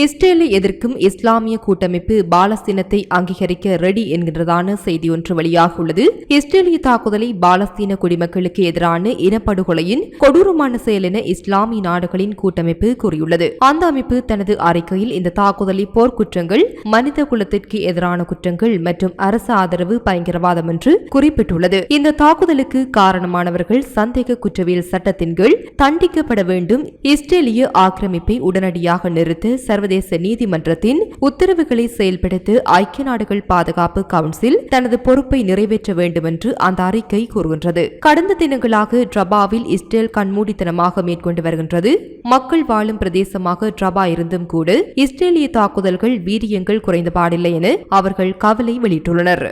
இஸ்ரேலை எதிர்க்கும் இஸ்லாமிய கூட்டமைப்பு பாலஸ்தீனத்தை அங்கீகரிக்க ரெடி என்கின்றதான செய்தி ஒன்று வெளியாக உள்ளது. இஸ்ரேலிய தாக்குதலை பாலஸ்தீன குடிமக்களுக்கு எதிரான இனப்படுகொலையின் கொடூரமான செயல் என இஸ்லாமிய நாடுகளின் கூட்டமைப்பு கூறியுள்ளது. அந்த அமைப்பு தனது அறிக்கையில் இந்த தாக்குதலை போர்க்குற்றங்கள் மனித குலத்திற்கு எதிரான குற்றங்கள் மற்றும் அரசு ஆதரவு பயங்கரவாதம் என்று குறிப்பிட்டுள்ளது. இந்த தாக்குதலுக்கு காரணமானவர்கள் சந்தேக குற்றவியல் சட்டத்தின் கீழ் தண்டிக்கப்பட வேண்டும். இஸ்ரேலிய ஆக்கிரமிப்பை உடனடியாக நிறுத்த சர்வதேச நீதிமன்றத்தின் உத்தரவுகளை செயல்படுத்த ஐக்கிய நாடுகள் பாதுகாப்பு கவுன்சில் தனது பொறுப்பை நிறைவேற்ற வேண்டும் என்று அந்த அறிக்கை கூறுகின்றது. கடந்த தினங்களாக ட்ரபாவில் இஸ்ரேல் கண்மூடித்தனமாக மேற்கொண்டு வருகின்றது. மக்கள் வாழும் பிரதேசமாக ட்ரபா இருந்தும் கூட இஸ்ரேலிய தாக்குதல்கள் வீரியங்கள் குறைந்த பாடில்லை என அவர்கள் கவலை வெளியிட்டுள்ளனர்.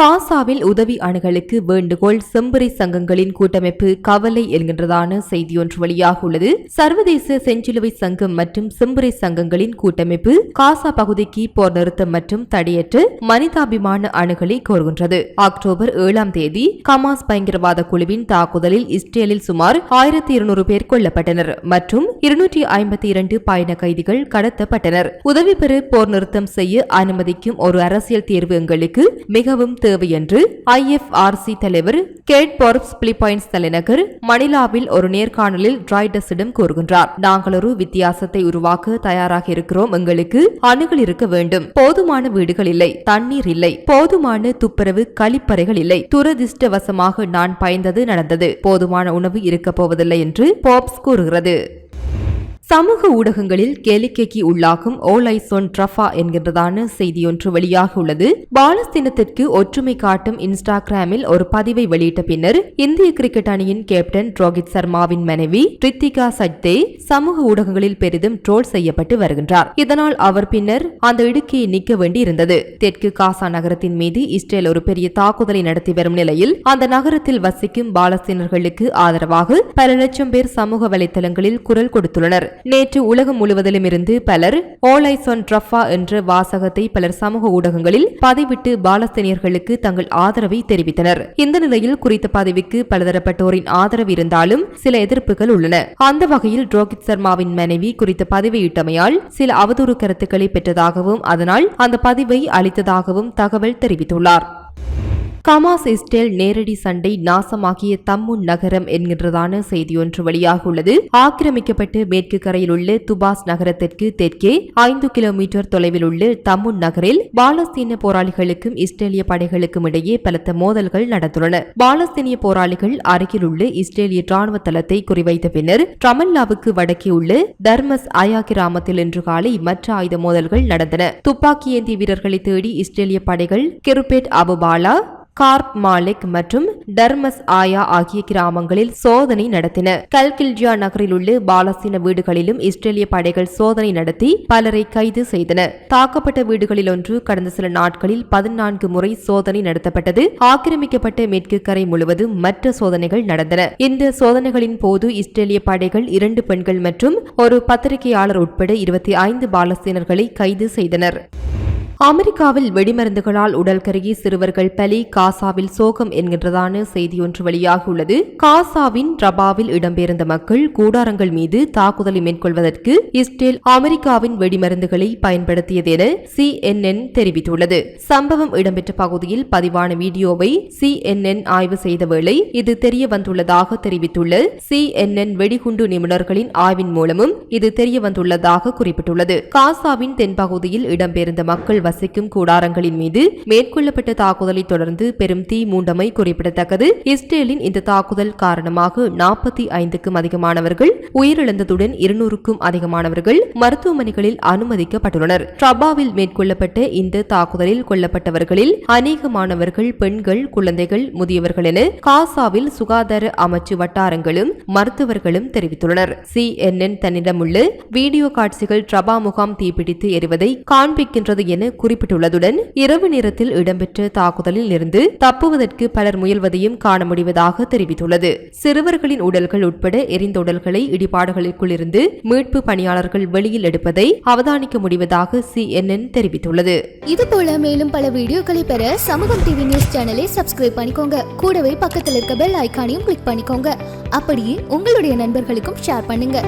காசாவில் உதவி அணுகளுக்கு வேண்டுகோள் செம்பறை சங்கங்களின் கூட்டமைப்பு கவலை என்கின்றதான செய்தியொன்று வெளியாக உள்ளது. சர்வதேச செஞ்சிலுவை சங்கம் மற்றும் செம்பறை சங்கங்களின் கூட்டமைப்பு காசா பகுதிக்கு போர் நிறுத்தம் மற்றும் தடையற்ற மனிதாபிமான அணுகலை கோருகின்றது. அக்டோபர் ஏழாம் தேதி கமாஸ் பயங்கரவாத குழுவின் தாக்குதலில் இஸ்ரேலில் சுமார் ஆயிரத்தி இருநூறு பேர் கொல்லப்பட்டனர் மற்றும் இருநூற்றி ஐம்பத்தி இரண்டு பயண கைதிகள் கடத்தப்பட்டனர். உதவி பெற போர் நிறுத்தம் செய்ய அனுமதிக்கும் ஒரு அரசியல் தீர்வு எங்களுக்கு மிகவும் தேவை என்று ஐஎஃப்ஆர்சி தலைவர் கேட் போர்ப்ஸ் பிலிப்பைன்ஸ் தலைநகர் மணிலாவில் ஒரு நேர்காணலில் டிரைடஸிடம் கூறுகின்றார். நாங்கள் ஒரு வித்தியாசத்தை உருவாக்க தயாராக இருக்கிறோம். எங்களுக்கு அணுகள் இருக்க வேண்டும். போதுமான வீடுகள் இல்லை. தண்ணீர் இல்லை. போதுமான துப்புரவு கழிப்பறைகள் இல்லை. துரதிர்ஷ்டவசமாக நான் பயந்தது நடந்தது. போதுமான உணவு இருக்கப் போவதில்லை என்று போப்ஸ் கூறுகிறது. சமூக ஊடகங்களில் கேளிக்கைக்கு உள்ளாகும் ஓலைசோன் ட்ரஃபா என்கின்றதான செய்தியொன்று வெளியாக உள்ளது. பாலஸ்தீனத்திற்கு ஒற்றுமை காட்டும் இன்ஸ்டாகிராமில் ஒரு பதிவை வெளியிட்ட பின்னர் இந்திய கிரிக்கெட் அணியின் கேப்டன் ரோஹித் சர்மாவின் மனைவி ரித்திகா சஜ்தே சமூக ஊடகங்களில் பெரிதும் ட்ரோல் செய்யப்பட்டு வருகின்றார். இதனால் அவர் பின்னர் அந்த இடுக்கையை நீக்க வேண்டியிருந்தது. தெற்கு காசா நகரத்தின் மீது இஸ்ரேல் ஒரு பெரிய தாக்குதலை நடத்தி வரும் நிலையில் அந்த நகரத்தில் வசிக்கும் பாலஸ்தீனர்களுக்கு ஆதரவாக பல லட்சம் பேர் சமூக வலைதளங்களில் குரல் கொடுத்துள்ளனர். நேற்று உலகம் முழுவதிலும் இருந்து பலர் ஓலைசோன் ட்ரஃபா என்ற வாசகத்தை பலர் சமூக ஊடகங்களில் பதிவிட்டு பாலஸ்தீனியர்களுக்கு தங்கள் ஆதரவை தெரிவித்தனர். இந்த நிலையில் குறித்த பதவிக்கு பலதரப்பட்டோரின் ஆதரவு இருந்தாலும் சில எதிர்ப்புகள் உள்ளன. அந்த வகையில் ரோஹித் சர்மாவின் மனைவி குறித்த பதவியிட்டமையால் சில அவதூறு கருத்துக்களை பெற்றதாகவும் அதனால் அந்த பதிவை அளித்ததாகவும் தகவல் தெரிவித்துள்ளார். கமாஸ் இஸ்ரேல் நேரடி சண்டை நாசமாகிய தம்முன் நகரம் என்கின்றதான செய்தியொன்று ஒன்று உள்ளது ஆக்கிரமிக்கப்பட்டு மேற்கு கரையில் உள்ள துபாஸ் நகரத்திற்கு தெற்கே ஐந்து கிலோமீட்டர் தொலைவில் உள்ள தம்முன் நகரில் பாலஸ்தீன போராளிகளுக்கும் இஸ்ரேலிய படைகளுக்கும் இடையே பலத்த மோதல்கள் நடந்துள்ளன. பாலஸ்தீனிய போராளிகள் அருகில் உள்ள இஸ்ரேலிய ராணுவ தளத்தை குறிவைத்த பின்னர் ட்ரமல்லாவுக்கு வடக்கே உள்ள தர்மஸ் அயா கிராமத்தில் இன்று காலை மற்ற ஆயுத மோதல்கள் நடந்தன. துப்பாக்கி ஏந்திய வீரர்களை தேடி இஸ்ரேலிய படைகள் கிருபேட் அபுபாலா கார்ப் மாலிக் மற்றும் டர்மஸ் ஆயா ஆகிய கிராமங்களில் சோதனை நடத்தின. கல்கில்ஜியா நகரில் உள்ள பாலஸ்தீன வீடுகளிலும் இஸ்ரேலிய படைகள் சோதனை நடத்தி பலரை கைது செய்தன. தாக்கப்பட்ட வீடுகளில் ஒன்று கடந்த சில நாட்களில் பதினான்கு முறை சோதனை நடத்தப்பட்டது. ஆக்கிரமிக்கப்பட்ட மேற்கு கரை முழுவதும் மற்ற சோதனைகள் நடந்தன. இந்த சோதனைகளின் போது இஸ்ரேலிய படைகள் இரண்டு பெண்கள் மற்றும் ஒரு பத்திரிகையாளர் உட்பட இருபத்தி ஐந்து பாலஸ்தீனர்களை கைது செய்தனர். அமெரிக்காவில் வெடிமருந்துகளால் உடல் கருகி சிறுவர்கள் பலி காசாவில் சோகம் என்கின்றதான செய்தி ஒன்று வெளியாகியுள்ளது. காசாவின் ரபாவில் இடம்பெயர்ந்த மக்கள் கூடாரங்கள் மீது தாக்குதலை மேற்கொள்வதற்கு இஸ்ரேல் அமெரிக்காவின் வெடிமருந்துகளை பயன்படுத்தியது என சிஎன்என் தெரிவித்துள்ளது. சம்பவம் இடம்பெற்ற பகுதியில் பதிவான வீடியோவை சிஎன்என் ஆய்வு செய்த வேளை இது தெரிய வந்துள்ளதாக தெரிவித்துள்ள சிஎன்என் வெடிகுண்டு நிபுணர்களின் ஆய்வின் மூலமும் இது தெரிய வந்துள்ளதாக குறிப்பிட்டுள்ளது. காசாவின் தென்பகுதியில் இடம்பெயர்ந்த மக்கள் வசிக்கும் கூடாரங்களின் மீது மேற்கொள்ளப்பட்ட தாக்குதலை தொடர்ந்து பெரும் தீ மூண்டமை குறிப்பிடத்தக்கது. இஸ்ரேலின் இந்த தாக்குதல் காரணமாக நாற்பத்தி ஐந்துக்கும் அதிகமானவர்கள் உயிரிழந்ததுடன் இருநூறுக்கும் அதிகமானவர்கள் மருத்துவமனைகளில் அனுமதிக்கப்பட்டுள்ளனர். ட்ரபாவில் மேற்கொள்ளப்பட்ட இந்த தாக்குதலில் கொல்லப்பட்டவர்களில் அநேகமானவர்கள் பெண்கள் குழந்தைகள் முதியவர்கள் என காசாவில் சுகாதார அமைச்சு வட்டாரங்களும் மருத்துவர்களும் தெரிவித்துள்ளனர். சிஎன்என் தன்னிடமுள்ள வீடியோ காட்சிகள் ட்ரபா முகாம் தீப்பிடித்து எரிவதை காண்பிக்கின்றது என குறிப்பிட்டுள்ளதுடன் இரவு நேரத்தில் இடம்பெற்ற தாக்குதலில் இருந்து தப்புவதற்கு பலர் முயல்வதையும் காண முடிவதாக தெரிவித்துள்ளது. சிறுவர்களின் உடல்கள் உட்பட எரிந்த உடல்களை இடிபாடுகளுக்குள் இருந்து மீட்பு பணியாளர்கள் வெளியில் எடுப்பதை அவதானிக்க முடிவதாக சிஎன்என் தெரிவித்துள்ளது. இதுபோல மேலும் பல வீடியோக்களை பெற சமூகம் டிவி நியூஸ் சேனலை சப்ஸ்கிரைப் பண்ணிக்கோங்க. கூடவே பக்கத்தில் இருக்க பெல் ஐக்கானையும் கிளிக் பண்ணிக்கோங்க. அப்படியே உங்களுடைய நண்பர்களுக்கும் ஷேர் பண்ணுங்க.